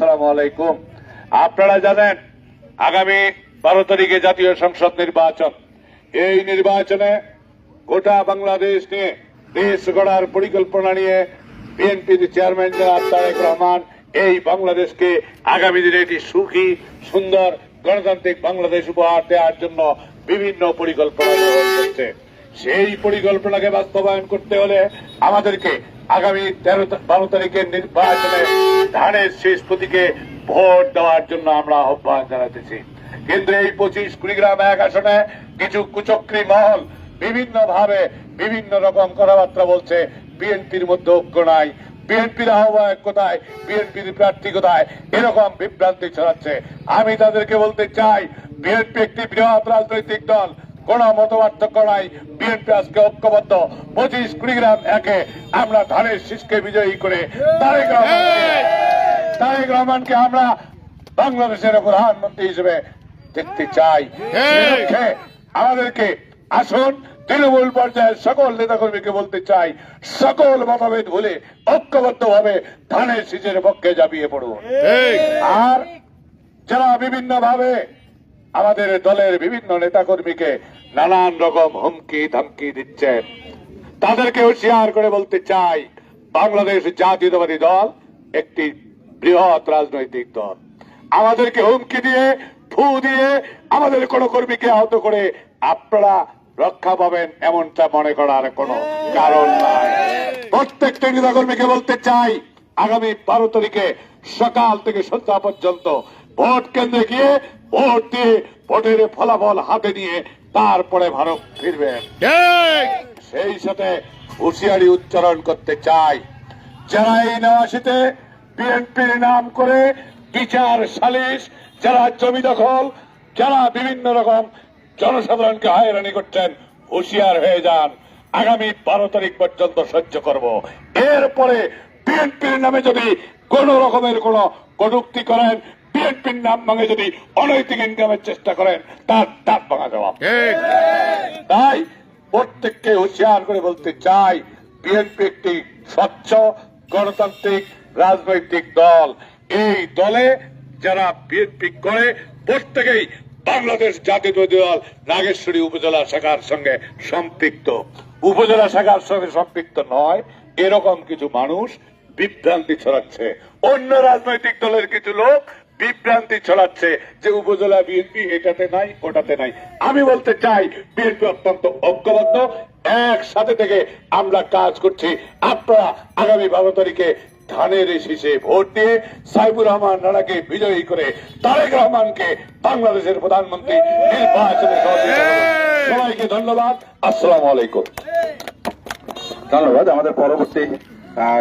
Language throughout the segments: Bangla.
আসসালামু আলাইকুম। আপনারা জানেন, আগামী বারো তারিখে জাতীয় সংসদ নির্বাচন। এই নির্বাচনে গোটা বাংলাদেশ নিয়ে দেশ গড়ার পরিকল্পনা নিয়ে বিএনপির চেয়ারম্যান জনাব তারেক রহমান এই বাংলাদেশকে আগামী দিনে একটি সুখী, সুন্দর, গণতান্ত্রিক বাংলাদেশ উপহার দেওয়ার জন্য বিভিন্ন পরিকল্পনা গ্রহণ করছে। সেই পরিকল্পনাকে বাস্তবায়ন করতে হলে আমাদেরকে আগামী তেরো বারো তারিখের নির্বাচনে ধানের শেষ প্রতীকে ভোট দেওয়ার জন্য আমরা আহ্বান জানাতেছি। কিন্তু এই পঁচিশ কুড়িগ্রাম এক আসনে কিছু কুচক্রী মহল বিভিন্ন ভাবে বিভিন্ন রকম কথাবার্তা বলছে। বিএনপির মধ্যে ঐক্য নাই। বিএনপির আহ্বায়ক কোথায়? বিএনপির প্রার্থী কোথায়? এরকম বিভ্রান্তি ছড়াচ্ছে। আমি তাদেরকে বলতে চাই, বিএনপি একটি বৃহৎ রাজনৈতিক দল। কোন মত পার্থক্য নাই বিএনপি আজকে ঐক্যবদ্ধ। পঁচিশ কুড়িগ্রাম একে আমরা ধানের শীষকে বিজয়ী করে তারেক রহমানকে তারেক রহমানকে আমরা বাংলাদেশের প্রধানমন্ত্রী হিসেবে দেখতে চাই। আমাদেরকে আসুন তৃণমূল পর্যায়ের সকল নেতাকর্মীকে বলতে চাই সকল মতভেদ ভুলে ঐক্যবদ্ধ ভাবে ধানের শীষের পক্ষে ঝাঁপিয়ে পড়ুন। আর যারা বিভিন্ন ভাবে আমাদের দলের বিভিন্ন নেতাকর্মীকে নানান রকম হুমকি ধমকি দিচ্ছেন। তাদেরকে হুঁশিয়ার করে বলতে চাই, বাংলাদেশ জাতীয়তাবাদী দল একটি বৃহৎ রাজনৈতিক দল। আমাদেরকে হুমকি দিয়ে ফু দিয়ে আমাদের কোন কর্মীকে আহত করে আপনারা রক্ষা পাবেন এমনটা মনে করার কোনো কারণ নাই। প্রত্যেকটা নেতাকর্মীকে বলতে চাই, আগামী বারো তারিখে সকাল থেকে সন্ধ্যা পর্যন্ত ভোট কেন্দ্রে গিয়ে ভোট দিয়ে ভোটের ফলাফল হাতে নিয়ে তারপরে ভারত ফিরবেন সেই সাথে হুঁশিয়ারি উচ্চারণ করতে চাই। যারা এই নওয়াশিতে বিএনপির নাম করে বিচার সালিশ যারা জমি দখল যারা বিভিন্ন রকম জনসাধারণকে হয়রানি করছেন হুঁশিয়ার হয়ে যান। আগামী বারো তারিখ পর্যন্ত সহ্য করব। এরপরে বিএনপির নামে যদি কোন রকমের কোন কটুক্তি করেন বিএনপির নাম ভাঙে যদি অনৈতিক ইনকামের চেষ্টা করেন তার দাঁত ভাঙা জবাব তাই প্রত্যেককে হুঁশিয়ার করে বলতে চাই বিএনপি একটি স্বচ্ছ গণতান্ত্রিক রাজনৈতিক দল এই দলে যারা বিএনপি করে প্রত্যেকেই বাংলাদেশ জাতীয়তাবাদী দল নাগেশ্বরী উপজেলা শাখার সঙ্গে সম্পৃক্ত উপজেলা শাখার সঙ্গে সম্পৃক্ত নয় এরকম কিছু মানুষ বিভ্রান্তি ছড়াচ্ছে অন্য রাজনৈতিক দলের কিছু লোক বিভ্রান্তি ছড়াচ্ছে যে উপজেলা বিএনপি এটাতে নাই, ওটাতে নাই। আমি বলতে চাই, বিএনপি অত্যন্ত ঐক্যবদ্ধ, একসাথে থেকে আমরা কাজ করছি। আপনারা আগামী বারো তারিখে ধানের শীষে ভোট দিয়ে সাইবুর রহমান রানাকে বিজয়ী করে তারেক রহমানকে বাংলাদেশের প্রধানমন্ত্রী নির্বাচনে সবাইকে ধন্যবাদ। আসসালাম আলাইকুম। ধন্যবাদ। আমাদের পরবর্তী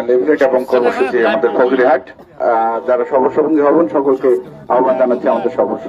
লেভেলেট এবং কর্মসূচি আমাদের ফজলিহাট যারা সর্বসঙ্গী হবেন সকলকে আহ্বান জানাচ্ছি আমাদের সর্বসঙ্গী